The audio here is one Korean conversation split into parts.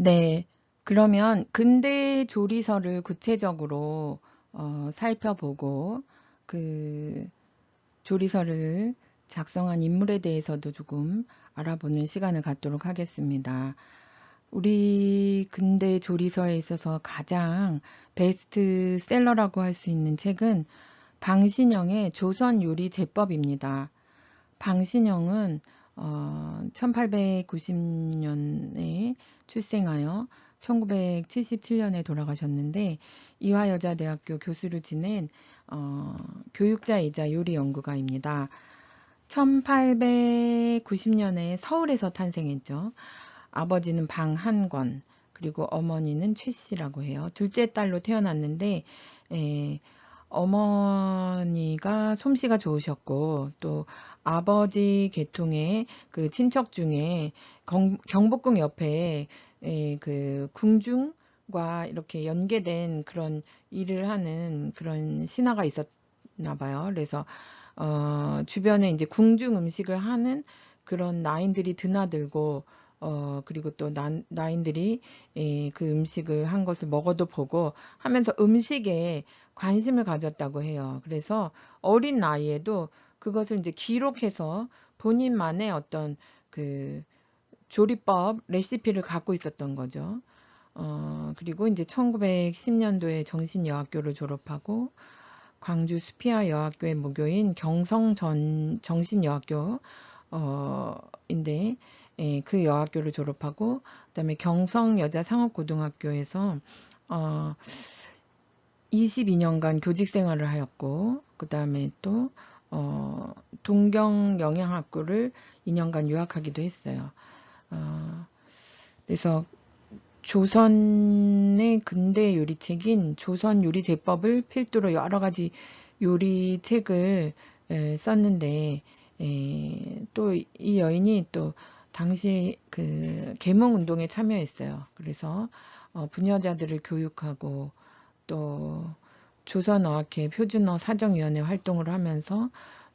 네. 그러면 근대 조리서를 구체적으로 어, 살펴보고 그 조리서를 작성한 인물에 대해서도 조금 알아보는 시간을 갖도록 하겠습니다. 우리 근대 조리서에 있어서 가장 베스트셀러라고 할 수 있는 책은 방신영의 조선 요리 제법입니다. 방신영은 어, 1890년에 출생하여 1977년에 돌아가셨는데 이화여자대학교 교수를 지낸 어, 교육자이자 요리 연구가입니다. 1890년에 서울에서 탄생했죠. 아버지는 방한권 그리고 어머니는 최 씨라고 해요. 둘째 딸로 태어났는데 에, 어머니가 솜씨가 좋으셨고 또 아버지 계통의 그 친척 중에 경, 복궁 옆에 에, 그 궁중과 이렇게 연계된 그런 일을 하는 그런 신화가 있었나 봐요. 그래서 어, 주변에 이제 궁중 음식을 하는 그런 나인들이 드나들고 어, 그리고 또 나, 나인들이 에, 그 음식을 한 것을 먹어도 보고 하면서 음식에 관심을 가졌다고 해요. 그래서 어린 나이에도 그것을 이제 기록해서 본인만의 어떤 그 조리법 레시피를 갖고 있었던 거죠. 어, 그리고 이제 1910년도에 정신여학교를 졸업하고 광주 수피아 여학교의 모교인 경성 전 정신여학교 어인데 예, 그 여학교를 졸업하고 그다음에 경성 여자 상업고등학교에서 어 22년간 교직 생활을 하였고 그다음에 또 어, 동경 영양학교를 2년간 유학하기도 했어요. 어, 그래서 조선의 근대 요리책인 조선 요리 제법을 필두로 여러 가지 요리책을 에, 썼는데 또이 여인이 또 당시 그 계몽 운동에 참여했어요. 그래서 어, 부녀자들을 교육하고 또 조선어학회 표준어 사정위원회 활동을 하면서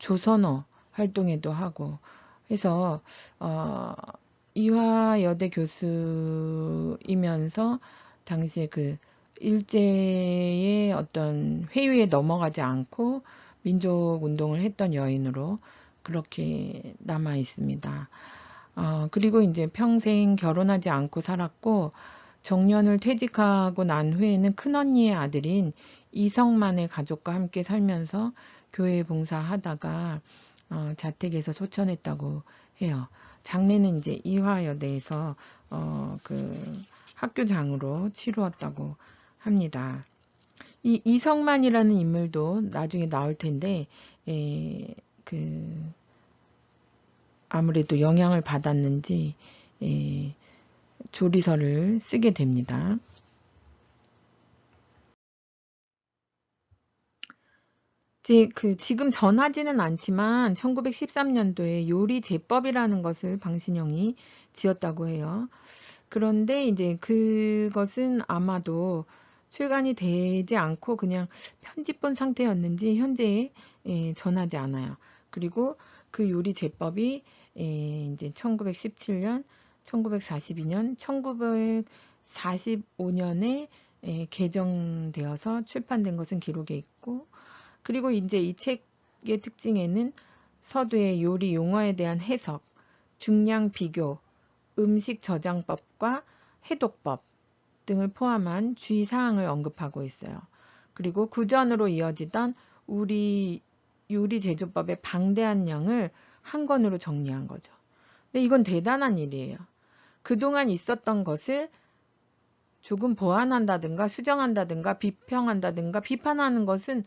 조선어 활동에도 하고 해서 어, 이화여대 교수이면서 당시에 그 일제의 어떤 회유에 넘어가지 않고 민족 운동을 했던 여인으로 그렇게 남아 있습니다. 어, 그리고 이제 평생 결혼하지 않고 살았고 정년을 퇴직하고 난 후에는 큰언니의 아들인 이성만의 가족과 함께 살면서 교회 봉사하다가 어, 자택에서 소천했다고 해요. 장례는 이제 이화여대에서 어, 그 학교장으로 치루었다고 합니다. 이 이성만이라는 인물도 나중에 나올 텐데 에, 그 아무래도 영향을 받았는지 예, 조리서를 쓰게 됩니다. 그 지금 전하지는 않지만 1913년도에 요리 제법이라는 것을 방신영이 지었다고 해요. 그런데 이제 그것은 아마도 출간이 되지 않고 그냥 편집본 상태였는지 현재 예, 전하지 않아요. 그리고 그 요리 제법이 예, 이제 1917년, 1942년, 1945년에 예, 개정되어서 출판된 것은 기록에 있고, 그리고 이제 이 책의 특징에는 서두의 요리 용어에 대한 해석, 중량 비교, 음식 저장법과 해독법 등을 포함한 주의사항을 언급하고 있어요. 그리고 구전으로 이어지던 우리 요리 제조법의 방대한 양을 한 권으로 정리한 거죠. 근데 이건 대단한 일이에요. 그동안 있었던 것을 조금 보완한다든가 수정한다든가 비평한다든가 비판하는 것은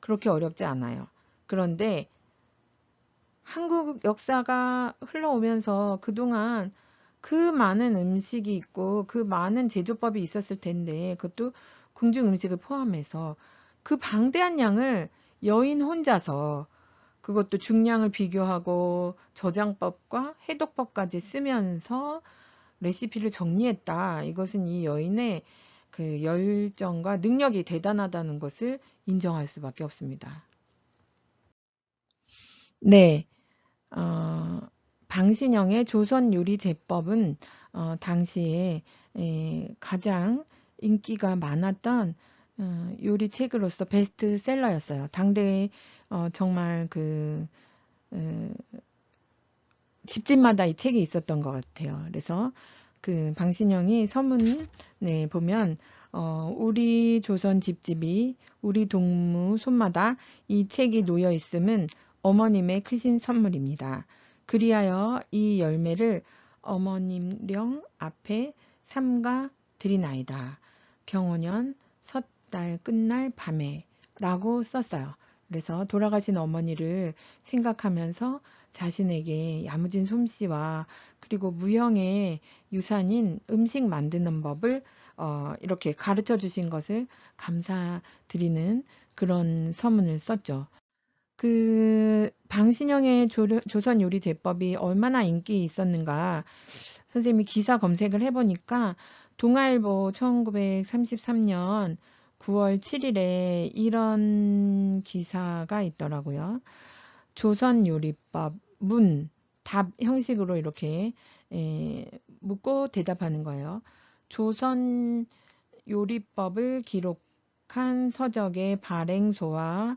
그렇게 어렵지 않아요. 그런데 한국 역사가 흘러오면서 그동안 그 많은 음식이 있고 그 많은 제조법이 있었을 텐데 그것도 궁중 음식을 포함해서 그 방대한 양을 여인 혼자서 그것도 중량을 비교하고 저장법과 해독법까지 쓰면서 레시피를 정리했다. 이것은 이 여인의 그 열정과 능력이 대단하다는 것을 인정할 수밖에 없습니다. 네. 어, 방신영의 조선 요리 제법은 어, 당시에 에, 가장 인기가 많았던 어, 요리 책으로서 베스트셀러였어요. 당대에 어, 정말 그 에, 집집마다 이 책이 있었던 것 같아요. 그래서 그 방신영이 서문에 보면 어, 우리 조선 집집이 우리 동무 손마다 이 책이 놓여 있음은 어머님의 크신 선물입니다. 그리하여 이 열매를 어머님령 앞에 삼가 드리나이다. 경호년 섣 달 끝날 밤에 라고 썼어요. 그래서 돌아가신 어머니를 생각하면서 자신에게 야무진 솜씨와 그리고 무형의 유산인 음식 만드는 법을 어, 이렇게 가르쳐 주신 것을 감사드리는 그런 서문을 썼죠. 그 방신영의 조, 조선 요리 제법이 얼마나 인기 있었는가 선생님이 기사 검색을 해보니까 동아일보 1933년 9월 7일에 이런 기사가 있더라고요. 조선 요리법 문, 답 형식으로 이렇게 에, 묻고 대답하는 거예요. 조선 요리법을 기록한 서적의 발행소와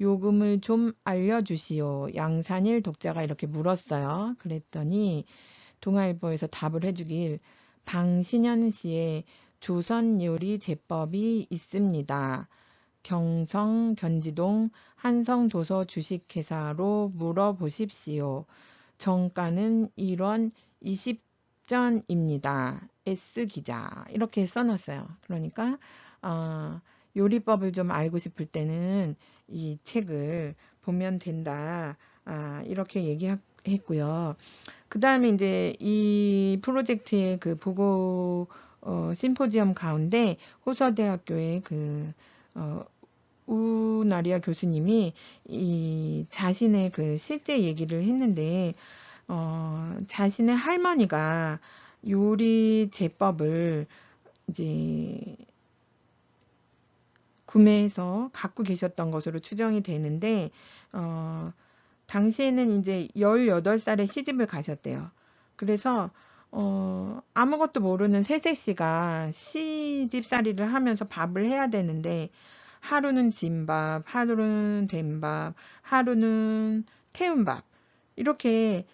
요금을 좀 알려주시오. 양산일 독자가 이렇게 물었어요. 그랬더니 동아일보에서 답을 해주길 방신현 씨의 조선 요리 제법이 있습니다. 경성 견지동 한성도서 주식회사로 물어보십시오. 정가는 1원 20전입니다. S 기자 이렇게 써놨어요. 그러니까 어, 요리법을 좀 알고 싶을 때는 이 책을 보면 된다. 아, 이렇게 얘기했고요. 그 다음에 이제 이 프로젝트의 그 보고 어, 심포지엄 가운데 호서대학교의 그 어, 우나리아 교수님이 이 자신의 그 실제 얘기를 했는데 어, 자신의 할머니가 요리 제법을 이제 구매해서 갖고 계셨던 것으로 추정이 되는데 어, 당시에는 이제 18살에 시집을 가셨대요. 그래서 어, 아무것도 모르는 세세 씨가 시집살이를 하면서 밥을 해야 되는데 하루는 진밥, 하루는 된밥, 하루는 태운밥 이렇게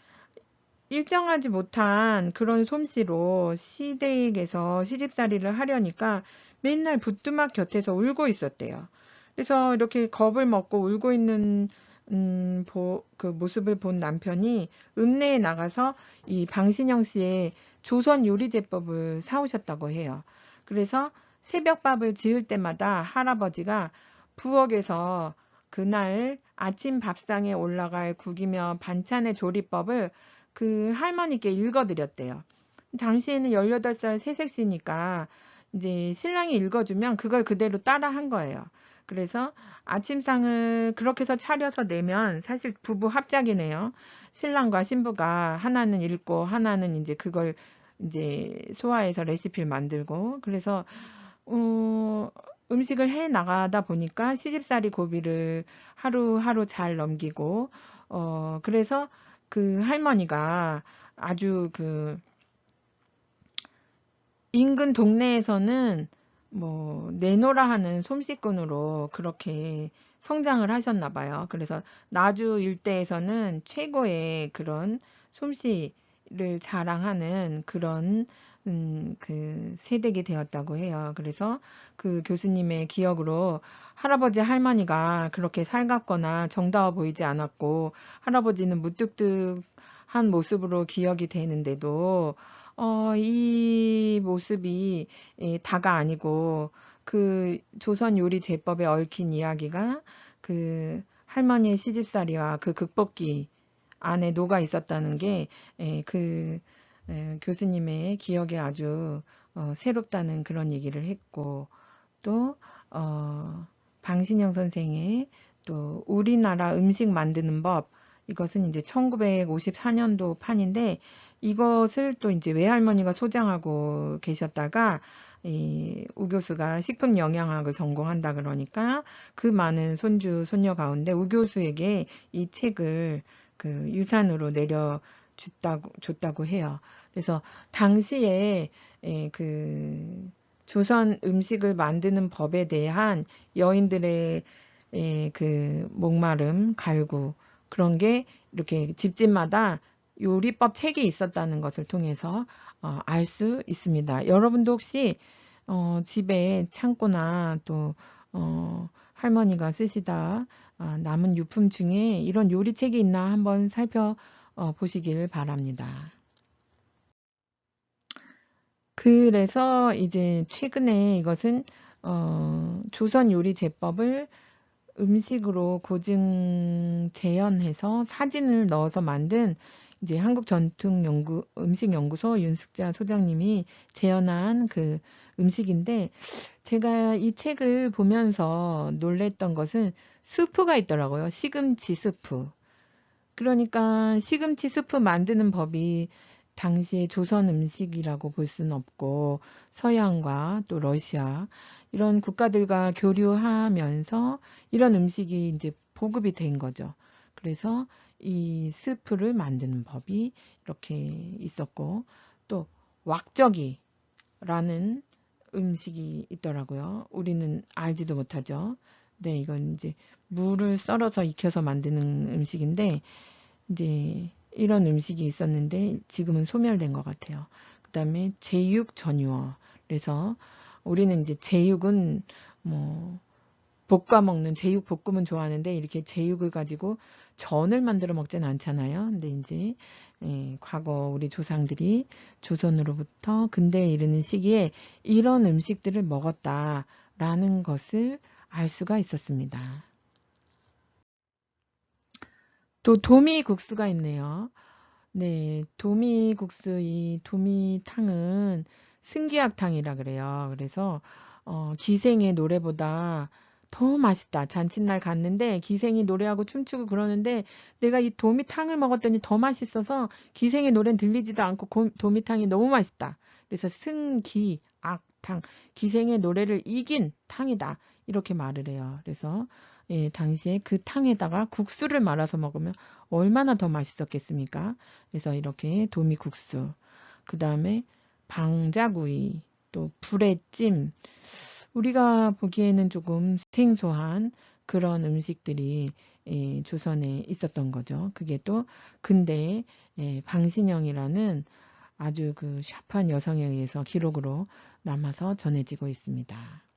일정하지 못한 그런 솜씨로 시댁에서 시집살이를 하려니까 맨날 부뚜막 곁에서 울고 있었대요. 그래서 이렇게 겁을 먹고 울고 있는 음, 보, 그 모습을 본 남편이 읍내에 나가서 이 방신영 씨의 조선 요리제법을 사오셨다고 해요. 그래서 새벽밥을 지을 때마다 할아버지가 부엌에서 그날 아침 밥상에 올라갈 국이며 반찬의 조리법을 그 할머니께 읽어드렸대요. 당시에는 18살 새색시니까 이제 신랑이 읽어주면 그걸 그대로 따라 한 거예요. 그래서 아침상을 그렇게 해서 차려서 내면 사실 부부 합작이네요. 신랑과 신부가 하나는 읽고 하나는 이제 그걸 이제 소화해서 레시피를 만들고 그래서 어, 음식을 해 나가다 보니까 시집살이 고비를 하루하루 잘 넘기고 어 그래서 그 할머니가 아주 그 인근 동네에서는 뭐 내노라 하는 솜씨꾼으로 그렇게 성장을 하셨나 봐요. 그래서 나주 일대에서는 최고의 그런 솜씨를 자랑하는 그런 음, 그 세댁이 되었다고 해요. 그래서 그 교수님의 기억으로 할아버지 할머니가 그렇게 살갑거나 정다워 보이지 않았고 할아버지는 무뚝뚝 한 모습으로 기억이 되는데도 어, 이 모습이 예, 다가 아니고 그 조선 요리 제법에 얽힌 이야기가 그 할머니의 시집살이와 그 극복기 안에 녹아 있었다는 게그 예, 예, 교수님의 기억에 아주 어, 새롭다는 그런 얘기를 했고 또 어, 방신영 선생의 또 우리나라 음식 만드는 법 이것은 이제 1954년도 판인데 이것을 또 이제 외할머니가 소장하고 계셨다가 이우 교수가 식품 영양학을 전공한다 그러니까 그 많은 손주 손녀 가운데 우 교수에게 이 책을 그 유산으로 내려 줬다고, 줬다고 해요. 그래서 당시에 에, 그 조선 음식을 만드는 법에 대한 여인들의 에, 그 목마름, 갈구 그런 게 이렇게 집집마다 요리법 책이 있었다는 것을 통해서 어, 알 수 있습니다. 여러분도 혹시 어, 집에 창고나 또 어, 할머니가 쓰시다 아, 남은 유품 중에 이런 요리책이 있나 한번 살펴보시길 바랍니다. 그래서 이제 최근에 이것은 어, 조선 요리 제법을 음식으로 고증 재현해서 사진을 넣어서 만든 이제 한국 전통 연구 음식 연구소 윤숙자 소장님이 재현한 그 음식인데 제가 이 책을 보면서 놀랬던 것은 스프가 있더라고요. 시금치 스프. 그러니까 시금치 스프 만드는 법이 당시에 조선 음식이라고 볼 수는 없고 서양과 또 러시아 이런 국가들과 교류하면서 이런 음식이 이제 보급이 된 거죠. 그래서 이 스프를 만드는 법이 이렇게 있었고 또 왁저기라는 음식이 있더라고요. 우리는 알지도 못하죠. 네, 이건 이제 물을 썰어서 익혀서 만드는 음식인데 이제 이런 음식이 있었는데 지금은 소멸된 것 같아요. 그 다음에 제육 전유어. 그래서 우리는 이제 제육은 뭐 볶아 먹는 제육 볶음은 좋아하는데 이렇게 제육을 가지고 전을 만들어 먹진 않잖아요. 근데 이제 예, 과거 우리 조상들이 조선으로부터 근대에 이르는 시기에 이런 음식들을 먹었다라는 것을 알 수가 있었습니다. 또 도미국수가 있네요. 네, 도미국수 이 도미탕은 승기약탕이라 그래요. 그래서 어, 기생의 노래보다 더 맛있다. 잔칫날 갔는데 기생이 노래하고 춤추고 그러는데 내가 이 도미탕을 먹었더니 더 맛있어서 기생의 노래는 들리지도 않고 도미탕이 너무 맛있다. 그래서 승기, 악탕, 기생의 노래를 이긴 탕이다. 이렇게 말을 해요. 그래서 예, 당시에 그 탕에다가 국수를 말아서 먹으면 얼마나 더 맛있었겠습니까? 그래서 이렇게 도미국수, 그 다음에 방자구이, 또 불에찜, 우리가 보기에는 조금 생소한 그런 음식들이 예, 조선에 있었던 거죠. 그게 또 근대 예, 방신영이라는 아주 그 샤프한 여성에 의해서 기록으로 남아서 전해지고 있습니다.